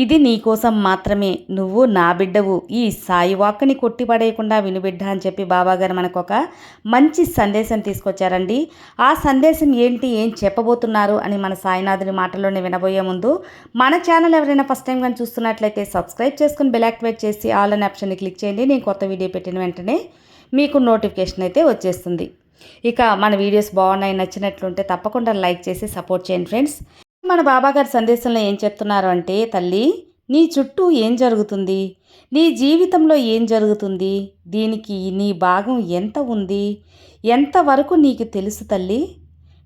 ఇది నీకోసం మాత్రమే. నువ్వు నా బిడ్డవు. ఈ సాయి వాక్కుని కొట్టిపడేయకుండా వినుబిడ్డ అని చెప్పి బాబాగారు మనకు ఒక మంచి సందేశం తీసుకొచ్చారండి. ఆ సందేశం ఏంటి? ఏం చెప్పబోతున్నారు? అని మన సాయినాథుని మాటలోనే వినబోయే ముందు మన ఛానల్ ఎవరైనా ఫస్ట్ టైం కానీ చూస్తున్నట్లయితే సబ్స్క్రైబ్ చేసుకుని బెల్ యాక్టివేట్ చేసి ఆల్ అనే ఆప్షన్ని క్లిక్ చేయండి. నేను కొత్త వీడియో పెట్టిన వెంటనే మీకు నోటిఫికేషన్ అయితే వచ్చేస్తుంది. ఇక మన వీడియోస్ బాగున్నాయి నచ్చినట్లుంటే తప్పకుండా లైక్ చేసి సపోర్ట్ చేయండి ఫ్రెండ్స్. మన బాబాగారి సందేశంలో ఏం చెప్తున్నారు అంటే తల్లి నీ చుట్టూ ఏం జరుగుతుంది? నీ జీవితంలో ఏం జరుగుతుంది? దీనికి నీ భాగం ఎంత ఉంది? ఎంతవరకు నీకు తెలుసు తల్లి?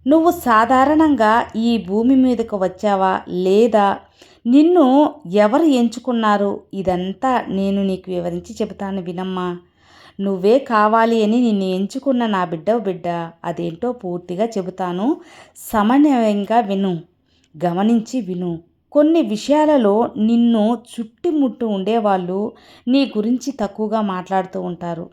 నువ్వు సాధారణంగా ఈ భూమి మీదకు వచ్చావా? లేదా నిన్ను ఎవరు ఎంచుకున్నారు? ఇదంతా నేను నీకు వివరించి చెబుతాను వినమ్మా. నువ్వే కావాలి అని నిన్ను ఎంచుకున్న నా బిడ్డ బిడ్డ. అదేంటో పూర్తిగా చెబుతాను. సమన్వయంగా విను. గమనించి విను. కొన్ని విషయాలలో నిన్ను చుట్టుముట్టు ఉండేవాళ్ళు నీ గురించి తక్కువగా మాట్లాడుతూ ఉంటారు.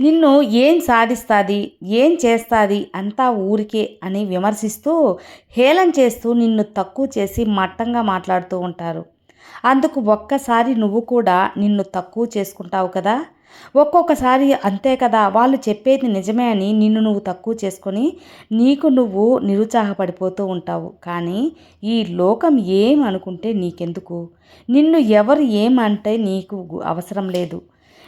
నిన్ను ఏం సాధిస్తుంది ఏం చేస్తుంది అంతా ఊరికే అని విమర్శిస్తూ హేళన చేస్తూ నిన్ను తక్కువ చేసి మట్టంగా మాట్లాడుతూ ఉంటారు. అందుకు ఒక్కసారి నువ్వు కూడా నిన్ను తక్కువ చేసుకుంటావు కదా? ఒక్కొక్కసారి అంతే కదా వాళ్ళు చెప్పేది నిజమే అని నిన్ను నువ్వు తక్కువ చేసుకొని నీకు నువ్వు నిరుత్సాహపడిపోతూ ఉంటావు. కానీ ఈ లోకం ఏం అనుకుంటే నీకెందుకు? నిన్ను ఎవరు ఏమంటే నీకు అవసరం లేదు.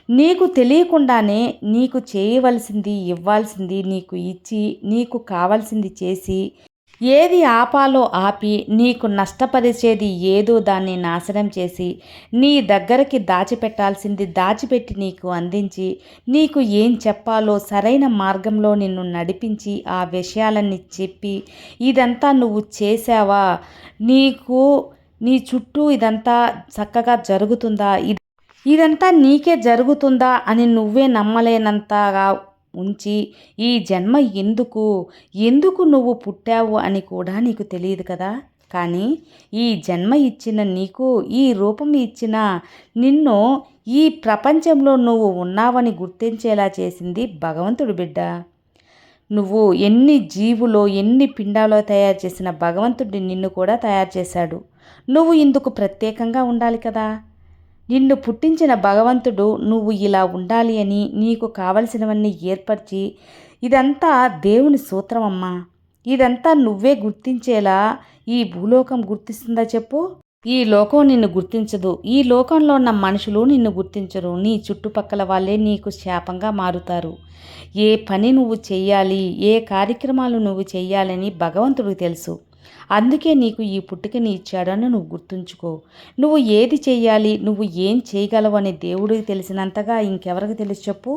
నీకు తెలియకుండానే నీకు చేయవలసింది ఇవ్వాల్సింది నీకు ఇచ్చి నీకు కావాల్సింది చేసి ఏది ఆపాలో ఆపి నీకు నష్టపరిచేది ఏదో దాన్ని నాశనం చేసి నీ దగ్గరికి దాచిపెట్టాల్సింది దాచిపెట్టి నీకు అందించి నీకు ఏం చెప్పాలో సరైన మార్గంలో నిన్ను నడిపించి ఆ విషయాలన్నీ చెప్పి ఇదంతా నువ్వు చేసావా నీకు నీ చుట్టూ ఇదంతా చక్కగా జరుగుతుందా? ఇదంతా నీకే జరుగుతుందా అని నువ్వే నమ్మలేనంతగా ఉంచి ఈ జన్మ ఎందుకు? ఎందుకు నువ్వు పుట్టావు? అని కూడా నీకు తెలియదు కదా. కానీ ఈ జన్మ ఇచ్చిన నీకు ఈ రూపం ఇచ్చిన నిన్ను ఈ ప్రపంచంలో నువ్వు ఉన్నావని గుర్తించేలా చేసింది భగవంతుడు బిడ్డ. నువ్వు ఎన్ని జీవులో ఎన్ని పిండాలో తయారు చేసిన భగవంతుడి నిన్ను కూడా తయారు చేశాడు. నువ్వు ఇందుకు ప్రత్యేకంగా ఉండాలి కదా. నిన్ను పుట్టించిన భగవంతుడు నువ్వు ఇలా ఉండాలి అని నీకు కావలసినవన్నీ ఏర్పరిచి ఇదంతా దేవుని సూత్రమమ్మా. ఇదంతా నువ్వే గుర్తించేలా ఈ భూలోకం గుర్తిస్తుందా చెప్పు? ఈ లోకం నిన్ను గుర్తించదు. ఈ లోకంలో ఉన్న మనుషులు నిన్ను గుర్తించరు. నీ చుట్టుపక్కల వాళ్ళే నీకు శాపంగా మారుతారు. ఏ పని నువ్వు చెయ్యాలి ఏ కార్యక్రమాలు నువ్వు చెయ్యాలని భగవంతుడికి తెలుసు. అందుకే నీకు ఈ పుట్టుకని ఇచ్చాడని నువ్వు గుర్తుంచుకో. నువ్వు ఏది చేయాలి నువ్వు ఏం చేయగలవు అని దేవుడికి తెలిసినంతగా ఇంకెవరికి తెలుసు చెప్పు?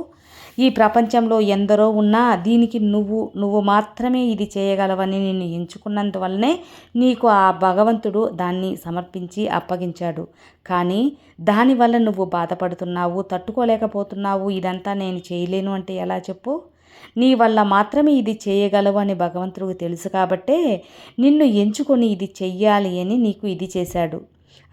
ఈ ప్రపంచంలో ఎందరో ఉన్నా దీనికి నువ్వు నువ్వు మాత్రమే ఇది చేయగలవని నిన్ను ఎంచుకున్నందువల్లనే నీకు ఆ భగవంతుడు దాన్ని సమర్పించి అప్పగించాడు. కానీ దానివల్ల నువ్వు బాధపడుతున్నావు తట్టుకోలేకపోతున్నావు ఇదంతా నేను చేయలేను అంటే ఎలా చెప్పు? నీ వల్ల మాత్రమే ఇది చేయగలవు అని భగవంతుడికి తెలుసు కాబట్టే నిన్ను ఎంచుకొని ఇది చెయ్యాలి అని నీకు ఇది చేశాడు.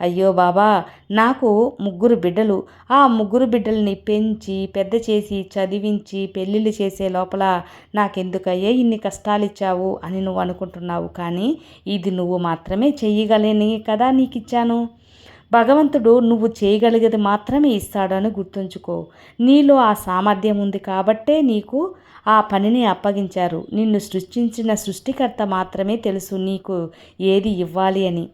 అయ్యో బాబా నాకు ముగ్గురు బిడ్డలు. ఆ ముగ్గురు బిడ్డల్ని పెంచి పెద్ద చేసి చదివించి పెళ్ళిళ్ళు చేసే లోపల నాకెందుకయ్యే ఇన్ని కష్టాలు ఇచ్చావు అని నువ్వు అనుకుంటున్నావు? కానీ ఇది నువ్వు మాత్రమే చెయ్యగలని కదా నీకు ఇచ్చాను భగవంతుడు నువ్వు చేయగలిగేది మాత్రమే ఇస్తాడని గుర్తుంచుకో. నీలో ఆ సామర్థ్యం ఉంది కాబట్టే నీకు ఆ పనిని అప్పగించారు. నిన్ను సృష్టించిన సృష్టికర్త మాత్రమే తెలుసు నీకు ఏది ఇవ్వాలి అని.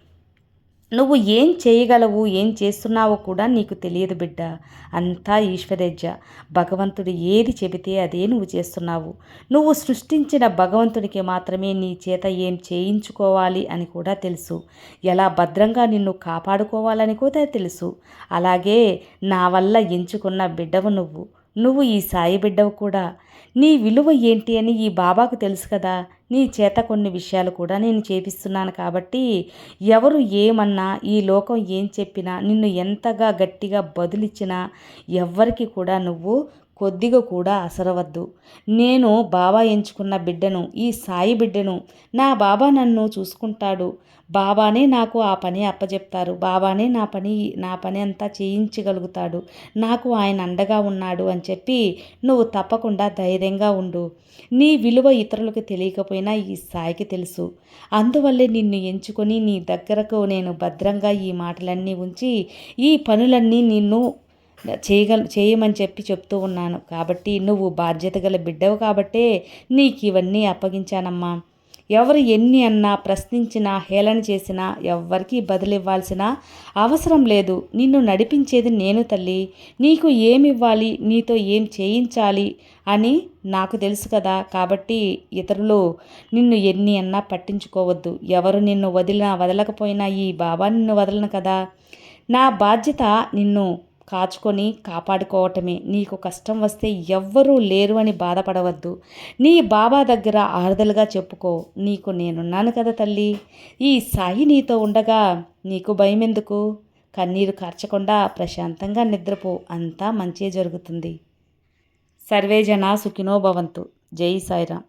నువ్వు ఏం చేయగలవు ఏం చేస్తున్నావో కూడా నీకు తెలియదు బిడ్డ. అంతా ఈశ్వరేజ్య. భగవంతుడు ఏది చెబితే అదే నువ్వు చేస్తున్నావు. నువ్వు సృష్టించిన భగవంతుడికి మాత్రమే నీ చేత ఏం చేయించుకోవాలి అని కూడా తెలుసు. ఎలా భద్రంగా నిన్ను కాపాడుకోవాలని కూడా తెలుసు. అలాగే నా వల్ల ఎంచుకున్న బిడ్డవు నువ్వు. నువ్వు ఈ సాయి బిడ్డవు కూడా. నీ విలువ ఏంటి అని ఈ బాబాకు తెలుసు కదా. నీ చేత కొన్ని విషయాలు కూడా నేను చేపిస్తున్నాను కాబట్టి ఎవరు ఏమన్నా ఈ లోకం ఏం చెప్పినా నిన్ను ఎంతగా గట్టిగా బదులిచ్చినా ఎవ్వరికి కూడా నువ్వు కొద్దిగా కూడా అసరవద్దు. నేను బాబా ఎంచుకున్న బిడ్డను ఈ సాయి బిడ్డను నా బాబా నన్ను చూసుకుంటాడు. బాబానే నాకు ఆ పని అప్పచెప్తారు బాబానే నా పని నా పని అంతా చేయించగలుగుతాడు. నాకు ఆయన అండగా ఉన్నాడు అని చెప్పి నువ్వు తప్పకుండా ధైర్యంగా ఉండు. నీ విలువ ఇతరులకు తెలియకపోయినా ఈ సాయికి తెలుసు. అందువల్లే నిన్ను ఎంచుకొని నీ దగ్గరకు నేను భద్రంగా ఈ మాటలన్నీ ఉంచి ఈ పనులన్నీ నిన్ను చేయగల చేయమని చెప్పి చెప్తూ ఉన్నాను. కాబట్టి నువ్వు బాధ్యత గల బిడ్డవు కాబట్టే నీకు ఇవన్నీ అప్పగించానమ్మా. ఎవరు ఎన్ని అన్నా ప్రశ్నించినా హేళన చేసినా ఎవ్వరికీ బదులివ్వాల్సిన అవసరం లేదు. నిన్ను నడిపించేది నేను తల్లి. నీకు ఏమివ్వాలి? నీతో ఏం చేయించాలి? అని నాకు తెలుసు కదా. కాబట్టి ఇతరులు నిన్ను ఎన్ని అన్నా పట్టించుకోవద్దు. ఎవరు నిన్ను వదిలినా వదలకపోయినా ఈ బాబా నిన్ను వదలను కదా. నా బాధ్యత నిన్ను కాచుకొని కాపాడుకోవటమే. నీకు కష్టం వస్తే ఎవ్వరూ లేరు అని బాధపడవద్దు. నీ బాబా దగ్గర ఆరుదలుగా చెప్పుకో. నీకు నేనున్నాను కదా తల్లి. ఈ సాయి నీతో ఉండగా నీకు భయం ఎందుకు కన్నీరు కార్చకుండా ప్రశాంతంగా నిద్రపో. అంతా మంచే జరుగుతుంది. సర్వే జన సుఖినో భవంతు. జై సాయిరామ్.